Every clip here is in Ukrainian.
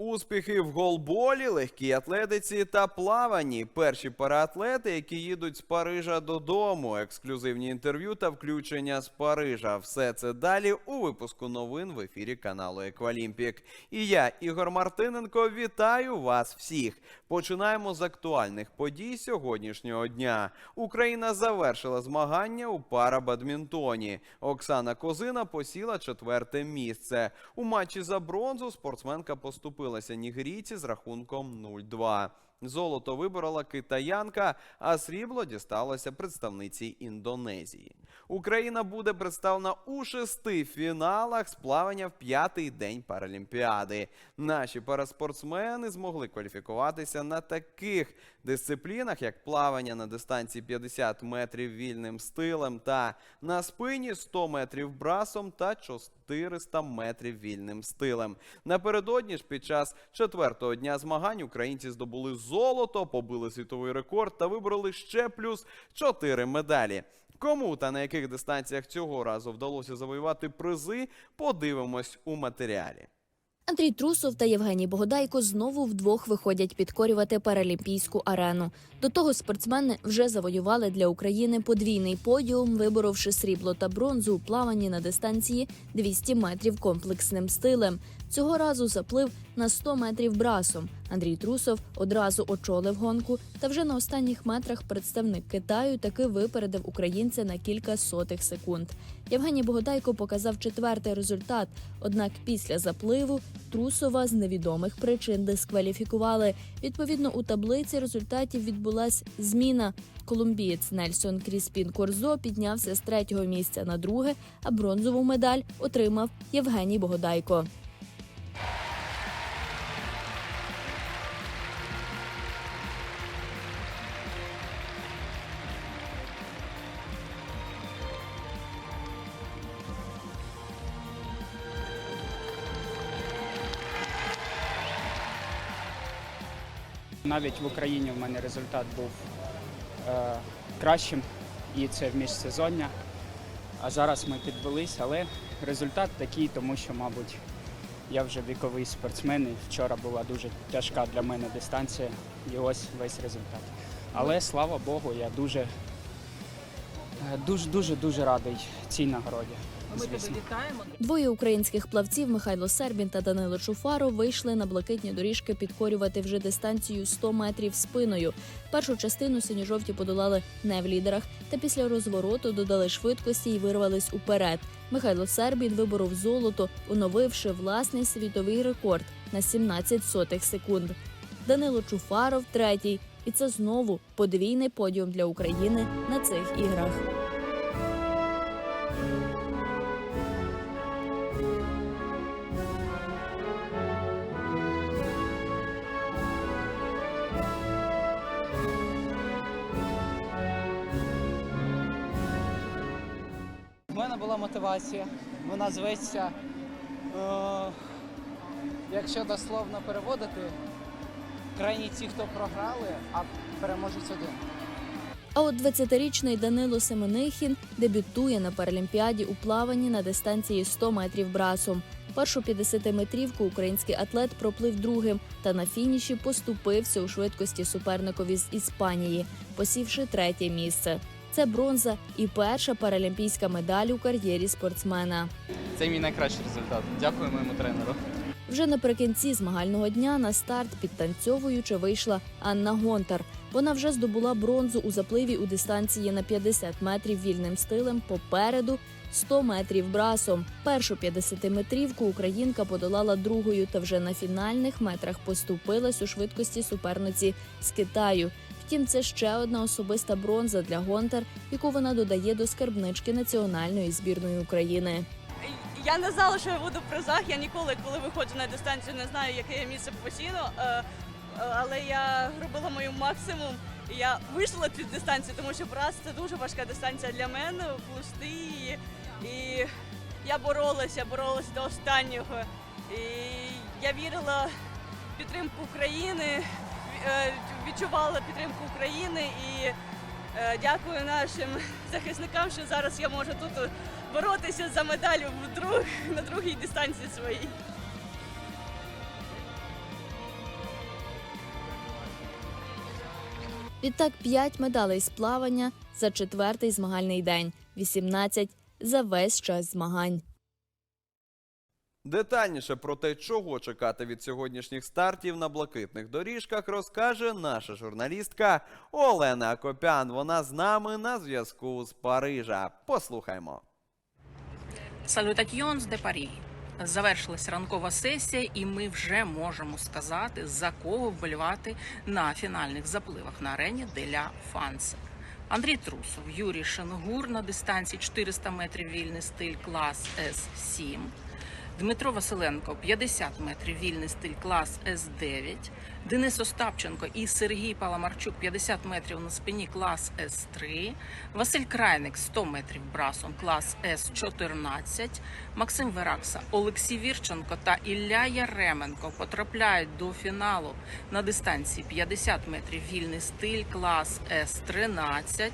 Успіхи в голболі, легкій атлетиці та плаванні. Перші параатлети, які їдуть з Парижа додому. Ексклюзивні інтерв'ю та включення з Парижа. Все це далі у випуску новин в ефірі каналу Еквалімпік. І я, Ігор Мартиненко, вітаю вас всіх. Починаємо з актуальних подій сьогоднішнього дня. Україна завершила змагання у парабадмінтоні. Оксана Козина посіла четверте місце. У матчі за бронзу спортсменка поступилася нігерійці з рахунком 0-2. Золото виборола китаянка, а срібло дісталося представниці Індонезії. Україна буде представлена у шести фіналах з плавання в п'ятий день Паралімпіади. Наші параспортсмени змогли кваліфікуватися на таких дисциплінах, як плавання на дистанції 50 метрів вільним стилем та на спині 100 метрів брасом та 400 метрів вільним стилем. Напередодні ж під час четвертого дня змагань українці здобули золото, побили світовий рекорд та вибороли ще плюс 4 медалі. Кому та на яких дистанціях цього разу вдалося завоювати призи, подивимось у матеріалі. Андрій Трусов та Євгеній Богодайко знову вдвох виходять підкорювати паралімпійську арену. До того спортсмени вже завоювали для України подвійний подіум, виборовши срібло та бронзу у плаванні на дистанції 200 метрів комплексним стилем. Цього разу заплив на 100 метрів брасом. Андрій Трусов одразу очолив гонку, та вже на останніх метрах представник Китаю таки випередив українця на кілька сотих секунд. Євгеній Богодайко показав четвертий результат. Однак після запливу Трусова з невідомих причин дискваліфікували. Відповідно, у таблиці результатів відбулась зміна. Колумбієць Нельсон Кріспін Корзо піднявся з третього місця на друге, а бронзову медаль отримав Євгеній Богодайко. Навіть в Україні в мене результат був е, кращим, і це в міжсезоння. А зараз ми підвелись, але результат такий, тому що, мабуть, я вже віковий спортсмен. і Вчора була дуже тяжка для мене дистанція, і ось весь результат. Але слава Богу, я дуже, е, дуже, дуже, дуже радий цій нагороді. Двоє українських плавців Михайло Сербін та Данило Чуфаров вийшли на блакитні доріжки підкорювати вже дистанцію 100 метрів спиною. Першу частину синьо-жовті подолали не в лідерах, та після розвороту додали швидкості і вирвались уперед. Михайло Сербін виборов золото, оновивши власний світовий рекорд на 17 сотих секунд. Данило Чуфаров третій. І це знову подвійний подіум для України на цих іграх. Була мотивація. Вона зветься, е, якщо дословно переводити, крайні ті, хто програли, а переможець один. А от 20-річний Данило Семенихін дебютує на Паралімпіаді у плаванні на дистанції 100 метрів брасом. Першу 50-метрівку український атлет проплив другим та на фініші поступився у швидкості суперникові з Іспанії, посівши третє місце. Це бронза і перша паралімпійська медаль у кар'єрі спортсмена. Це мій найкращий результат. Дякую моєму тренеру. Вже наприкінці змагального дня на старт підтанцьовуючи вийшла Анна Гонтар. Вона вже здобула бронзу у запливі у дистанції на 50 метрів вільним стилем попереду 100 метрів брасом. Першу 50-метрівку українка подолала другою та вже на фінальних метрах поступилась у швидкості суперниці з Китаю. Втім, це ще одна особиста бронза для Гонтар, яку вона додає до скарбнички національної збірної України. Я не знала, що я буду в призах. Я ніколи, коли виходжу на дистанцію, не знаю, яке я місце посіну. е, е, Але я робила мою максимум. Я вийшла цю дистанцію, тому що брас це дуже важка дистанція для мене, плусти. І я боролася, боролася до останнього. І я вірила в підтримку України, Е, відчувала підтримку України і е, дякую нашим захисникам, що зараз я можу тут е, боротися за медаль вдруг на другій дистанції своїй. Відтак п'ять медалей з плавання за четвертий змагальний день, 18 – за весь час змагань. Детальніше про те, чого чекати від сьогоднішніх стартів на блакитних доріжках, розкаже наша журналістка Олена Акопян. Вона з нами на зв'язку з Парижа. Послухаймо. Салютатьйон з де Парі. Завершилась ранкова сесія, і ми вже можемо сказати, за кого вболівати на фінальних запливах на арені Деля Фансе. Андрій Трусов, Юрій Шенгур на дистанції 400 метрів вільний стиль клас С7. Дмитро Василенко 50 метрів вільний стиль клас С9. Денис Остапченко і Сергій Паламарчук 50 метрів на спині клас С3. Василь Крайник 100 метрів брасом клас С14. Максим Веракса, Олексій Вірченко та Ілля Яременко потрапляють до фіналу на дистанції 50 метрів вільний стиль клас С13.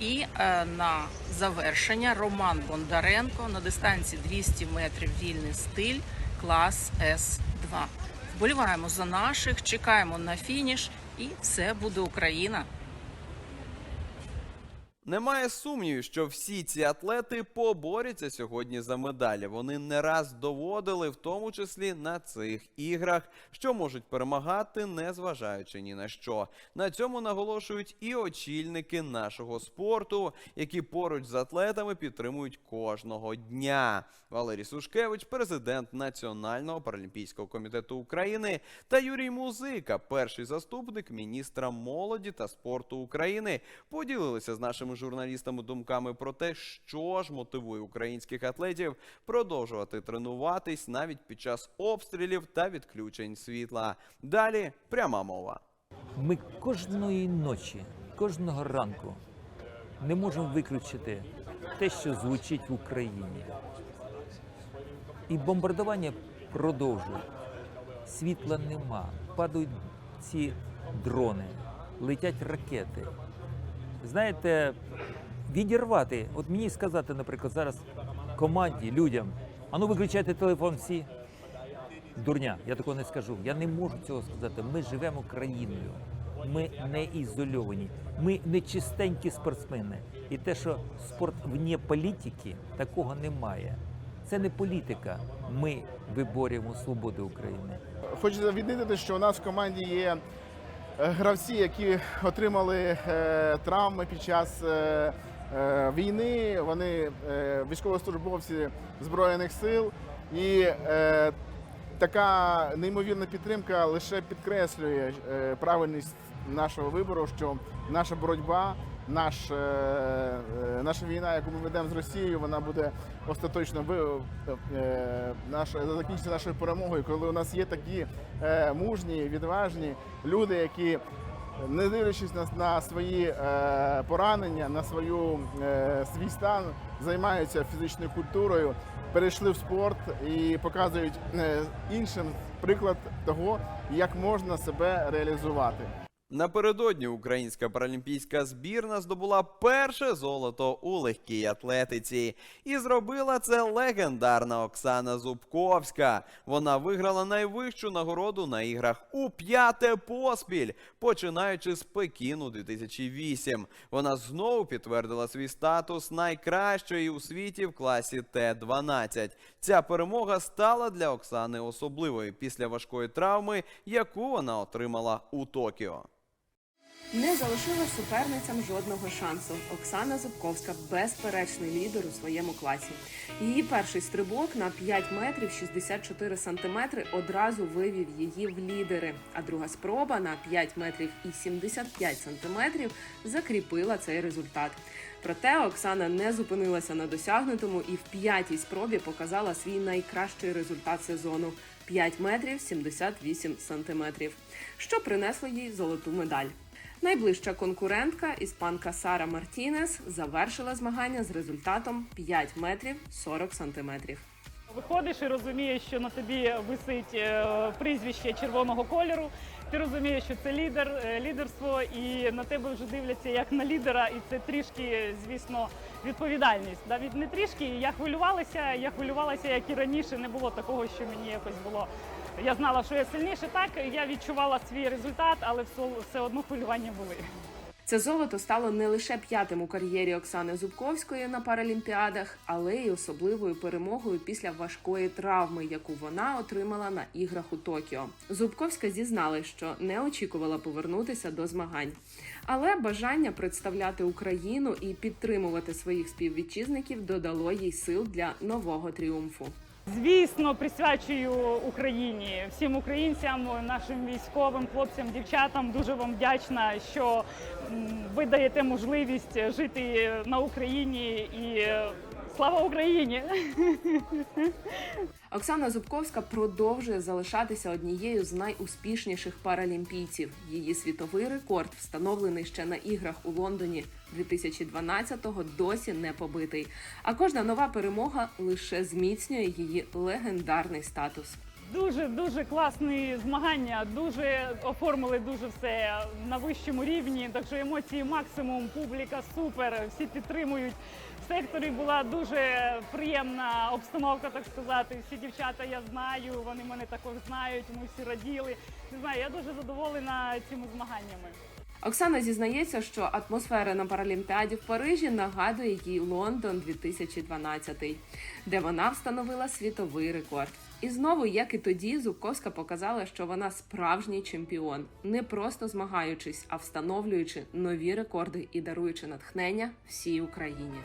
І е, на завершення Роман Бондаренко на дистанції 200 метрів вільний стиль клас С2. Вболіваємо за наших, чекаємо на фініш, і все буде Україна. Немає сумнівів, що всі ці атлети поборються сьогодні за медалі. Вони не раз доводили, в тому числі на цих іграх, що можуть перемагати, не зважаючи ні на що. На цьому наголошують і очільники нашого спорту, які поруч з атлетами підтримують кожного дня. Валерій Сушкевич, президент Національного паралімпійського комітету України, та Юрій Музика, перший заступник міністра молоді та спорту України, поділилися з нашими журналістами думками про те, що ж мотивує українських атлетів продовжувати тренуватись навіть під час обстрілів та відключень світла. Далі пряма мова. Ми кожної ночі, кожного ранку не можемо виключити те, що звучить в Україні. І бомбардування продовжують. Світла нема, падають ці дрони, летять ракети. Знаєте, відірвати, от мені сказати, наприклад, зараз команді, людям, а ну виключайте телефон всі. Дурня, я такого не скажу. Я не можу цього сказати. Ми живемо країною. Ми не ізольовані. Ми не чистенькі спортсмени. І те, що спорт вне політики, такого немає. Це не політика. Ми виборюємо свободу України. Хочу відмітити, що у нас в команді є гравці, які отримали е, травми під час е, е, війни. Вони е, військовослужбовці Збройних сил. І е, така неймовірна підтримка лише підкреслює е, правильність нашого вибору, що наша боротьба, наш, е, е, наша війна, яку ми ведемо з Росією, вона буде остаточно е, наша, закінчиться нашою перемогою, коли у нас є такі мужні, відважні люди, які. Не дивлячись на, на свої е, поранення, на свою е, свій стан, займаються фізичною культурою, перейшли в спорт і показують е, іншим приклад того, як можна себе реалізувати. Напередодні українська паралімпійська збірна здобула перше золото у легкій атлетиці. І зробила це легендарна Оксана Зубковська. Вона виграла найвищу нагороду на іграх у п'яте поспіль, починаючи з Пекіну 2008. Вона знову підтвердила свій статус найкращої у світі в класі Т-12. Ця перемога стала для Оксани особливою після важкої травми, яку вона отримала у Токіо. Не залишила суперницям жодного шансу. Оксана Зубковська безперечний лідер у своєму класі. Її перший стрибок на 5 метрів 64 сантиметри одразу вивів її в лідери. А друга спроба на 5 метрів і 75 сантиметрів закріпила цей результат. Проте Оксана не зупинилася на досягнутому і в п'ятій спробі показала свій найкращий результат сезону 5 метрів 78 сантиметрів, що принесло їй золоту медаль. Найближча конкурентка, іспанка Сара Мартінес, завершила змагання з результатом 5 метрів 40 сантиметрів. Виходиш і розумієш, що на тобі висить е, прізвище червоного кольору. Ти розумієш, що це лідер, е, лідерство, і на тебе вже дивляться як на лідера, і це трішки, звісно, відповідальність. Навіть не трішки. Я хвилювалася, я хвилювалася, як і раніше. Не було такого, що мені якось було. Я знала, що я сильніше. Так я відчувала свій результат, але все, одно хвилювання були. Це золото стало не лише п'ятим у кар'єрі Оксани Зубковської на Паралімпіадах, але й особливою перемогою після важкої травми, яку вона отримала на іграх у Токіо. Зубковська зізналась, що не очікувала повернутися до змагань, але бажання представляти Україну і підтримувати своїх співвітчизників додало їй сил для нового тріумфу. Звісно, присвячую Україні, всім українцям, нашим військовим хлопцям, дівчатам. Дуже вам вдячна, що ви даєте можливість жити на Україні і слава Україні! Оксана Зубковська продовжує залишатися однією з найуспішніших паралімпійців. Її світовий рекорд, встановлений ще на іграх у Лондоні 2012-го, досі не побитий. А кожна нова перемога лише зміцнює її легендарний статус. Дуже дуже класні змагання. Дуже оформили дуже все на вищому рівні. Так що емоції максимум, публіка супер, всі підтримують. В секторі була дуже приємна обстановка, так сказати. Всі дівчата я знаю, вони мене також знають. Ми всі раділи. Не знаю, я дуже задоволена цими змаганнями. Оксана зізнається, що атмосфера на Паралімпіаді в Парижі нагадує їй Лондон 2012, де вона встановила світовий рекорд. І знову, як і тоді, Зубковська показала, що вона справжній чемпіон, не просто змагаючись, а встановлюючи нові рекорди і даруючи натхнення всій Україні.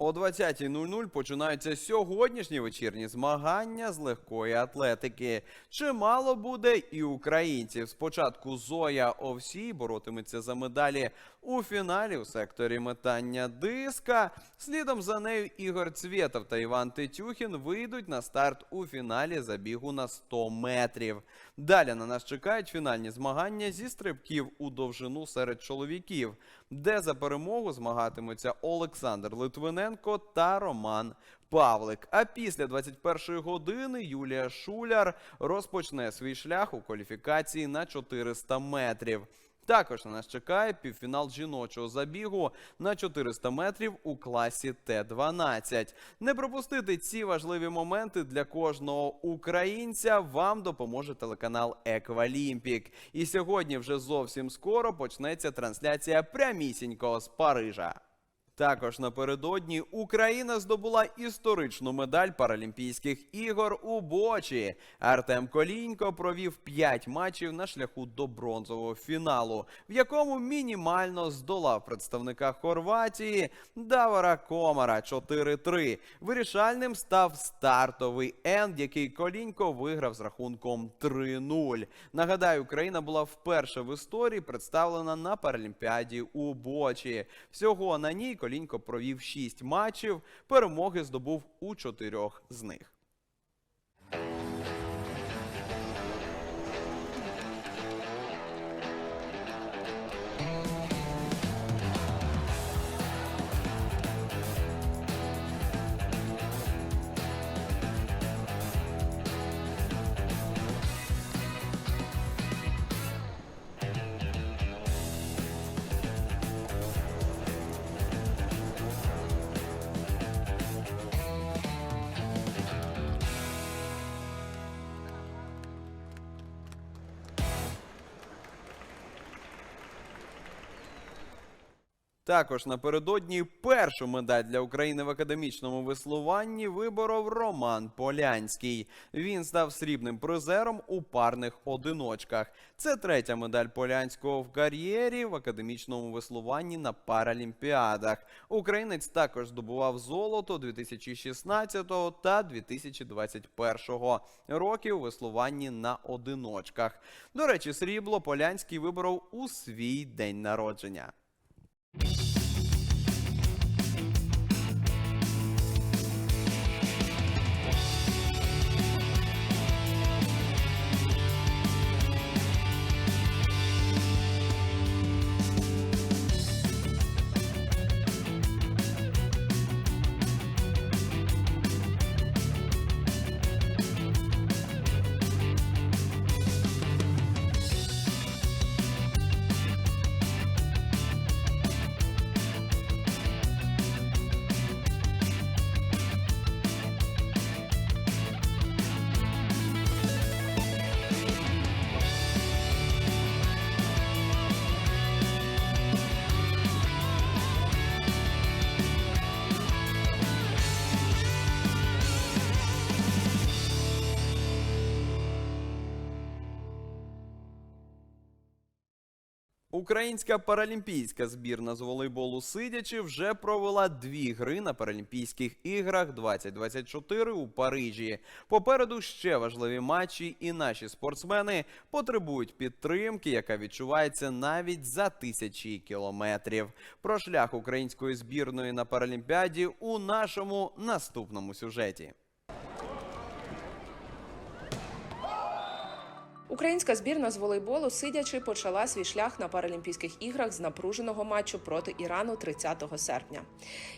О 20.00 починаються сьогоднішні вечірні змагання з легкої атлетики. Чимало буде і українців. Спочатку Зоя Овсій боротиметься за медалі у фіналі у секторі метання диска. Слідом за нею Ігор Цвєтов та Іван Тетюхін вийдуть на старт у фіналі забігу на 100 метрів. Далі на нас чекають фінальні змагання зі стрибків у довжину серед чоловіків, де за перемогу змагатимуться Олександр Литвиненко та Роман Павлик. А після 21-ї години Юлія Шуляр розпочне свій шлях у кваліфікації на 400 метрів. Також на нас чекає півфінал жіночого забігу на 400 метрів у класі Т-12. Не пропустити ці важливі моменти для кожного українця вам допоможе телеканал Еквалімпік. І сьогодні вже зовсім скоро почнеться трансляція прямісінько з Парижа. Також напередодні Україна здобула історичну медаль Паралімпійських ігор у Бочі. Артем Колінько провів 5 матчів на шляху до бронзового фіналу, в якому мінімально здолав представника Хорватії Давара Комара 4-3. Вирішальним став стартовий енд, який Колінько виграв з рахунком 3-0. Нагадаю, Україна була вперше в історії представлена на Паралімпіаді у Бочі. Всього на ній Колінько провів 6 матчів, перемоги здобув у чотирьох з них. Також напередодні першу медаль для України в академічному веслуванні виборов Роман Полянський. Він став срібним призером у парних одиночках. Це третя медаль Полянського в кар'єрі в академічному веслуванні на Паралімпіадах. Українець також здобував золото 2016 та 2021 років веслуванні на одиночках. До речі, срібло Полянський виборов у свій день народження. you Українська паралімпійська збірна з волейболу сидячи вже провела дві гри на Паралімпійських іграх 2024 у Парижі. Попереду ще важливі матчі, і наші спортсмени потребують підтримки, яка відчувається навіть за тисячі кілометрів. Про шлях української збірної на Паралімпіаді у нашому наступному сюжеті. Українська збірна з волейболу сидячи почала свій шлях на Паралімпійських іграх з напруженого матчу проти Ірану 30 серпня.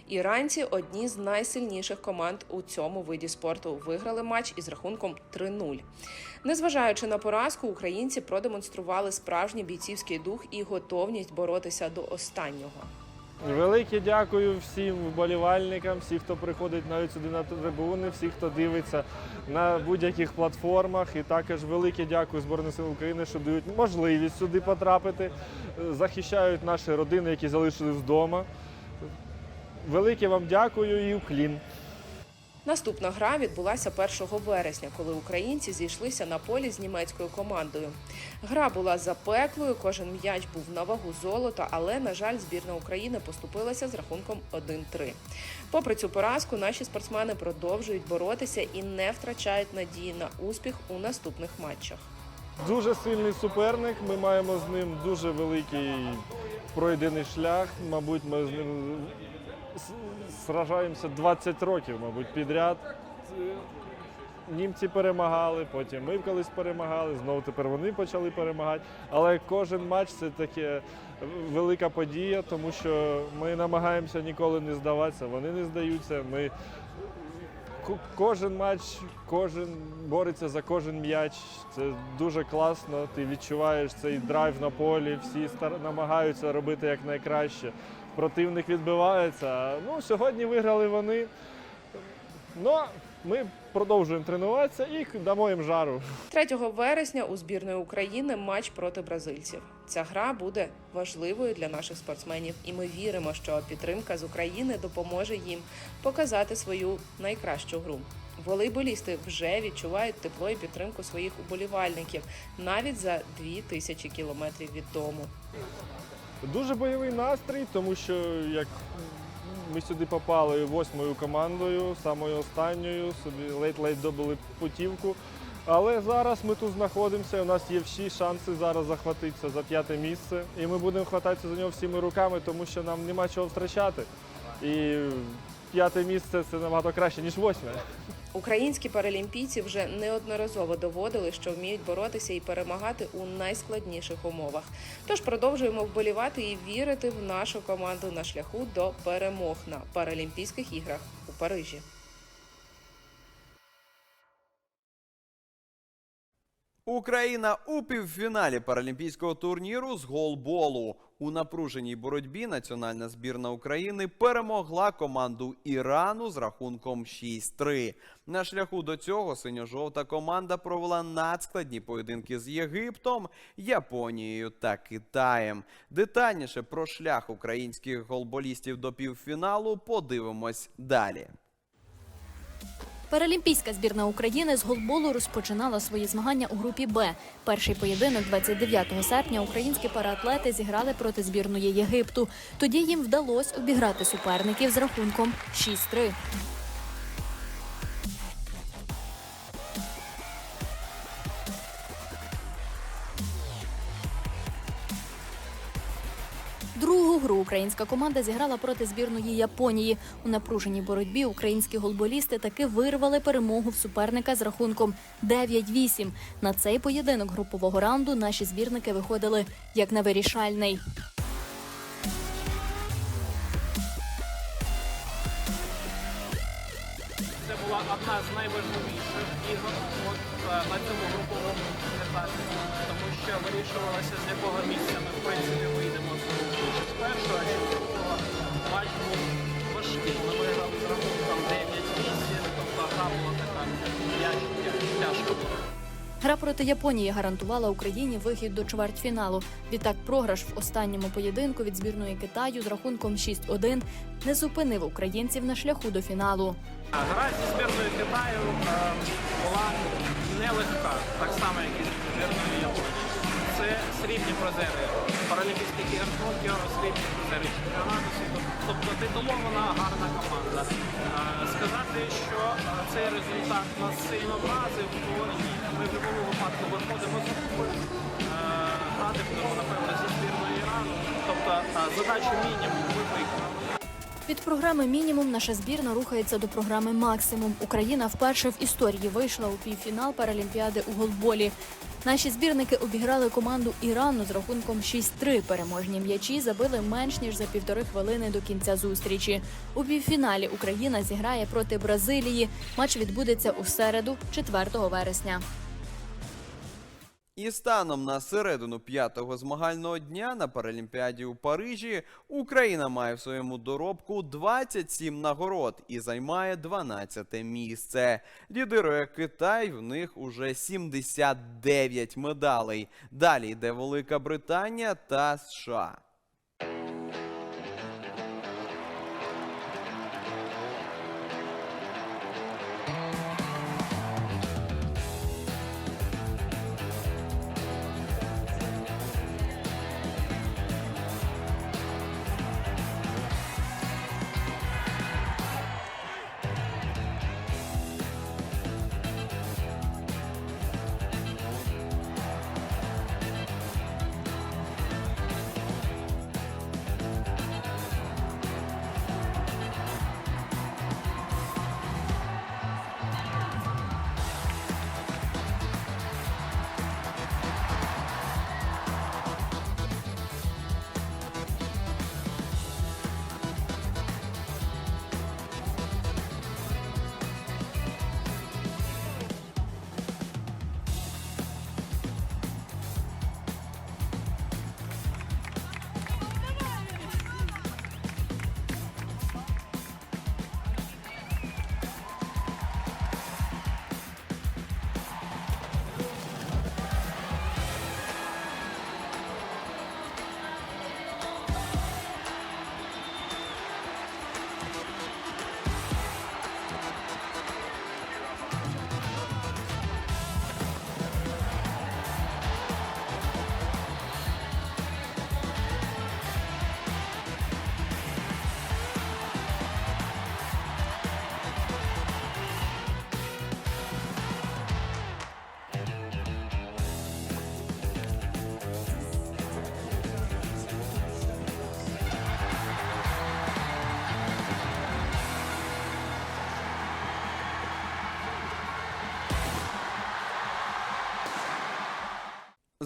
Іранці одні з найсильніших команд у цьому виді спорту. Виграли матч із рахунком 3-0. Незважаючи на поразку, українці продемонстрували справжній бійцівський дух і готовність боротися до останнього. Велике дякую всім вболівальникам, всім, хто приходить навіть сюди на трибуни, всім, хто дивиться на будь-яких платформах. І також велике дякую Збройним силам України, що дають можливість сюди потрапити, захищають наші родини, які залишились вдома. Велике вам дякую і уклін. Наступна гра відбулася 1 вересня, коли українці зійшлися на полі з німецькою командою. Гра була запеклою, кожен м'яч був на вагу золота, але, на жаль, збірна України поступилася з рахунком 1-3. Попри цю поразку, наші спортсмени продовжують боротися і не втрачають надії на успіх у наступних матчах. Дуже сильний суперник. Ми маємо з ним дуже великий пройдений шлях. Мабуть, ми з ним сражаємося 20 років, мабуть, підряд. Е, Німці перемагали, потім ми колись перемагали, знову тепер вони почали перемагати. Але кожен матч це таке велика подія, тому що ми намагаємося ніколи не здаватися, вони не здаються. Ми Кожен матч, кожен бореться за кожен м'яч. Це дуже класно. Ти відчуваєш цей драйв на полі. Всі стар- намагаються робити як найкраще. Противник відбивається. Ну, сьогодні виграли вони. Ну, ми продовжуємо тренуватися і дамо їм жару. 3 вересня у збірної України матч проти бразильців. Ця гра буде важливою для наших спортсменів, і ми віримо, що підтримка з України допоможе їм показати свою найкращу гру. Волейболісти вже відчувають тепло і підтримку своїх уболівальників навіть за 2000 кілометрів від дому. Дуже бойовий настрій, тому що як ми сюди попали восьмою командою, самою останньою, собі ледь-ледь добили путівку. Але зараз ми тут знаходимося. У нас є всі шанси зараз захватитися за п'яте місце. І ми будемо хвататися за нього всіми руками, тому що нам нема чого втрачати. І п'яте місце це набагато краще, ніж восьме. Українські паралімпійці вже неодноразово доводили, що вміють боротися і перемагати у найскладніших умовах. Тож продовжуємо вболівати і вірити в нашу команду на шляху до перемог на Паралімпійських іграх у Парижі. Україна у півфіналі паралімпійського турніру з голболу. У напруженій боротьбі національна збірна України перемогла команду Ірану з рахунком 6-3. На шляху до цього синьо-жовта команда провела надскладні поєдинки з Єгиптом, Японією та Китаєм. Детальніше про шлях українських голболістів до півфіналу подивимось далі. Паралімпійська збірна України з голболу розпочинала свої змагання у групі Б. Перший поєдинок 29 серпня українські параатлети зіграли проти збірної Єгипту. Тоді їм вдалося обіграти суперників з рахунком 6-3. Гру українська команда зіграла проти збірної Японії. У напруженій боротьбі українські голболісти таки вирвали перемогу в суперника з рахунком 9-8. На цей поєдинок групового раунду наші збірники виходили як на вирішальний. Це була одна з найважливіших ігор е, на цьому груповому етапі, тому що вирішувалося, з якого місця ми в принципі вийдемо першого, з другого. Матч був важкий. Ми виграли з рахунком 9-8, тобто гра була така тяжка. Гра проти Японії гарантувала Україні вихід до чвертьфіналу. Відтак, програш в останньому поєдинку від збірної Китаю з рахунком 6-1 не зупинив українців на шляху до фіналу. Гра зі збірною Китаю е, була нелегка, так само, як і зі збірною Японії. Це срібні призери Паралімпійських ігор Токіо, срібні призери чемпіонату. Тобто титулована гарна команда. Е, Сказати, що цей результат нас сильно вразив, то. Ми в будь-якому випадку виходимо з групи. Е, Грати будемо, напевно, зі збірною Ірану. Тобто задачу мінімум ми виконали. Від програми Мінімум наша збірна рухається до програми Максимум. Україна вперше в історії вийшла у півфінал Паралімпіади у голболі. Наші збірники обіграли команду Ірану з рахунком 6-3. Переможні м'ячі забили менш ніж за півтори хвилини до кінця зустрічі. У півфіналі Україна зіграє проти Бразилії. Матч відбудеться у середу, 4 вересня. І станом на середину п'ятого змагального дня на Паралімпіаді у Парижі Україна має в своєму доробку 27 нагород і займає 12 місце. Лідирує Китай, в них уже 79 медалей. Далі йде Велика Британія та США.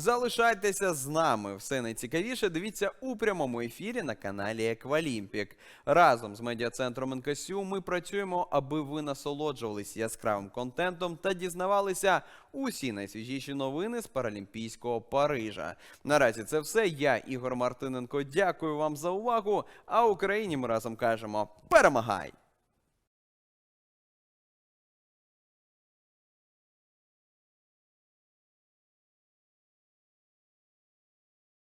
Залишайтеся з нами. Все найцікавіше дивіться у прямому ефірі на каналі Еквалімпік. Разом з медіа-центром НКСЮ ми працюємо, аби ви насолоджувалися яскравим контентом та дізнавалися усі найсвіжіші новини з Паралімпійського Парижа. Наразі це все. Я Ігор Мартиненко. Дякую вам за увагу. А Україні ми разом кажемо: перемагай!